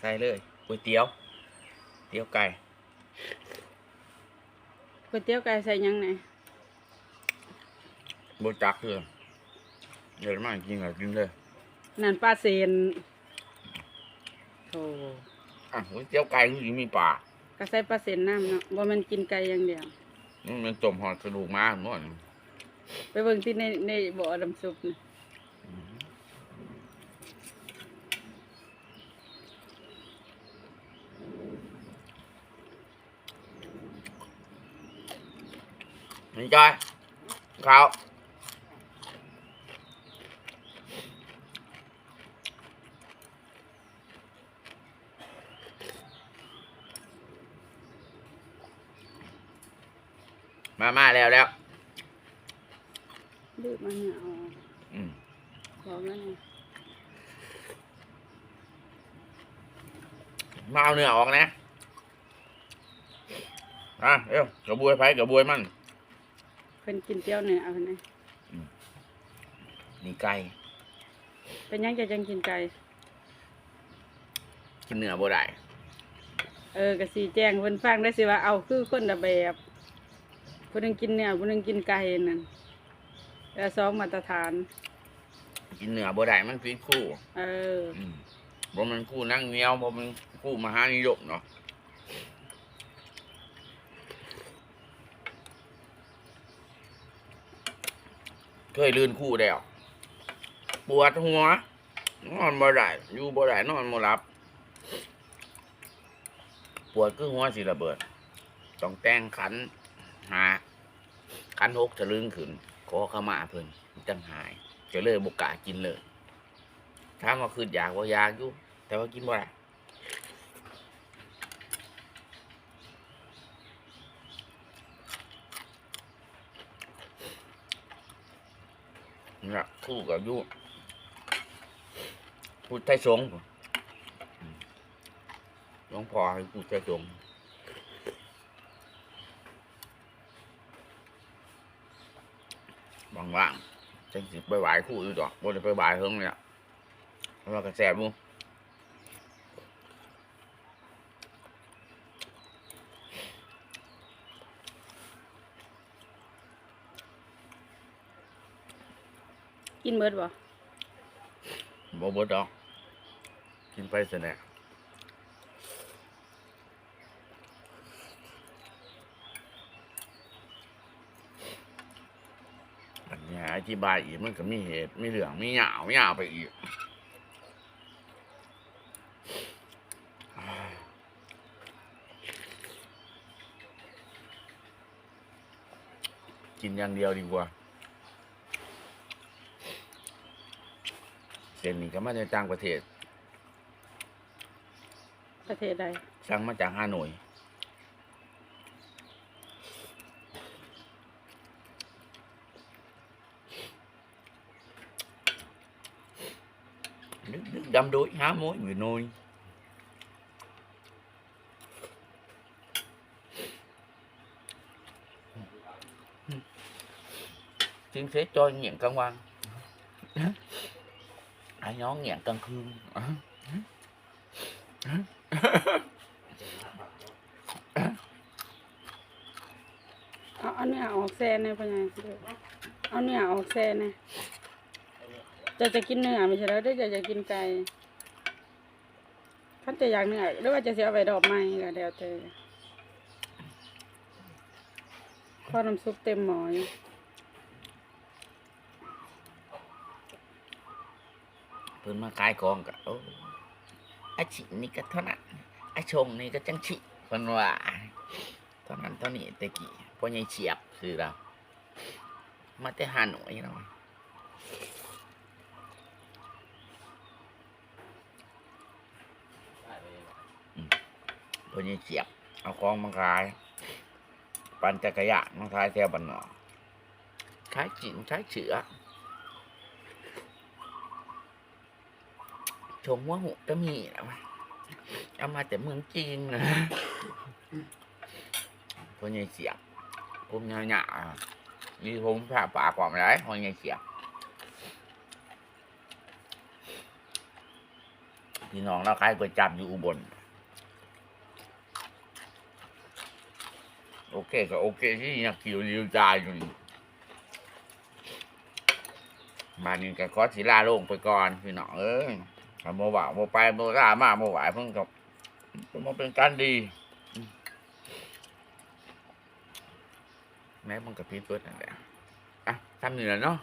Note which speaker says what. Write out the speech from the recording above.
Speaker 1: ใส่เลยก๋วยเตี๋ยว เตี๋ยวไก่
Speaker 2: ก๋วยเตี๋ยวไก่ใส่หยังไง
Speaker 1: บจักเลยเดี๋ยวมากินก็กินเลย
Speaker 2: นั่นปลาเซนโอ้
Speaker 1: อะก๋วยเตี๋ยวไก่คือสิมีปลา
Speaker 2: ก็ใส่ปลาเซนน้ำเนาะบ่แมันกินไก่อย่างเดียว
Speaker 1: มันมันจมหอดกระดูกมาหมด
Speaker 2: ไปเบิ่งที่ในในบ่อน้ำซุปนะ
Speaker 1: นี่จ้อยข้าวมามาแล้วแล้ว
Speaker 2: ดื้อมันเนี่ยเอา
Speaker 1: อืม
Speaker 2: บอกแล้วไง
Speaker 1: มาเอาเนื้อออกนะ อะเอ้วกระบวยไผกระบวยมัน
Speaker 2: เพิ่นกินเตี๋ยวเนื้อเอาไง
Speaker 1: นี่ไก่
Speaker 2: เป็นหยังจะจังกินไก่
Speaker 1: กินเนื้อบ่ได้
Speaker 2: เออก็สิแจ้งเพิ่นฟังได้สิว่าเอาคือคนละแบบผู้หนึงกินเนื้อผู้หนึงกินไก่นั่นแล้วสองมาตรฐาน
Speaker 1: กินเนื้อบ่ได้มันผิดคู่
Speaker 2: เออ
Speaker 1: อืมบ่มันคู่นั่งเหนียวบ่มันคู่มหานิยมเนาะ เคยลื่นคู่แล้ว ปวดหัว นอนบ่ได้อยู่บ่ได้นอนบ่หลับ ปวดคือหัวสิระเบิด ต้องแต่งขันหาขันหกจะลึงขึ้น ขอเข้ามาเพิ่นจังหาย จะเลยบุกล้ากินเลยถ้ามว่าคืออยากว่าอยากอยู่แต่ว่ากินบ่ได้ นี่ยคู่กับยุพูดไทยสงฆ์อืมหลวงพ่อให้พูดไทยสงฆ์ว่างจังสิไปไหว้คู่อยู่ดอกบนไปไหว้เฮิงเนี่ยแล้วก็แสบมู
Speaker 2: กินเบิดบ่
Speaker 1: บ่เบิดดอก กินไปเสยแน่อันนี้อธิบายอีกมันก็มีเหตุมีเรื่องมีหยาวหยาวไปอีกกินอย่างเดียวดีกว่า ส้นนี้ก็มาจากต่างประเทศ
Speaker 2: ประเทศใด
Speaker 1: สั่งมาจากฮานอย nước nước đâm đuối há mối người nuôi chính sẽ cho nghiện cân quan ai nhón nghiện cân khương
Speaker 2: เอาเอาเนื้อออกแซ่ในพ่อใหญ่เด้อเอาเนื้อออกแซ่ในจะจะกินเนื้อไม่ใช่แล้วเด้อจะจะกินไก่ท่านจะอยากเนื้อหรือว่าจะเสียไปดอกไม้ก็แล้วแต่ข้อน้ำซุปเต็มหม้ออยู่
Speaker 1: พิ่นมาขายของกะโอ้อาชินี่ก็เท่านั้นอาชงนี่ก็จังชิเพิ่นว่าเท่านั้นเท่านี้แต่กี้พ่อใหญ่เฉียบคือเรามาแต่หาหน่วยเนาพ่อใหญ่เฉียบ เอาของมาขาย ปั่นจักรยานมาขายแถวบ้านนอกขายจินขายเชือ ชมว่าหูก็มีแล้วะเอามาแต่เมืองจีนนะคนใหญ่เสียบผมหยาหยาดีผมผ่าปากกว่าไม่ได้คนใหญ่เสียบพี่น้องเราขายก๋วยจับอยู่อุบลโอเคก็โอเคที่อยากคิวริวจายอยู่นี่บ้านนี้ก็ขอศิลาลงไปก่อนพี่น้องเอ้ย โมว่าโมไปโมรามาโมไหวเพิ่งกับมันเป็นการดี แม้มันกับพีทเพิร์ดนั่นแหละอะทำเหนือเนาะ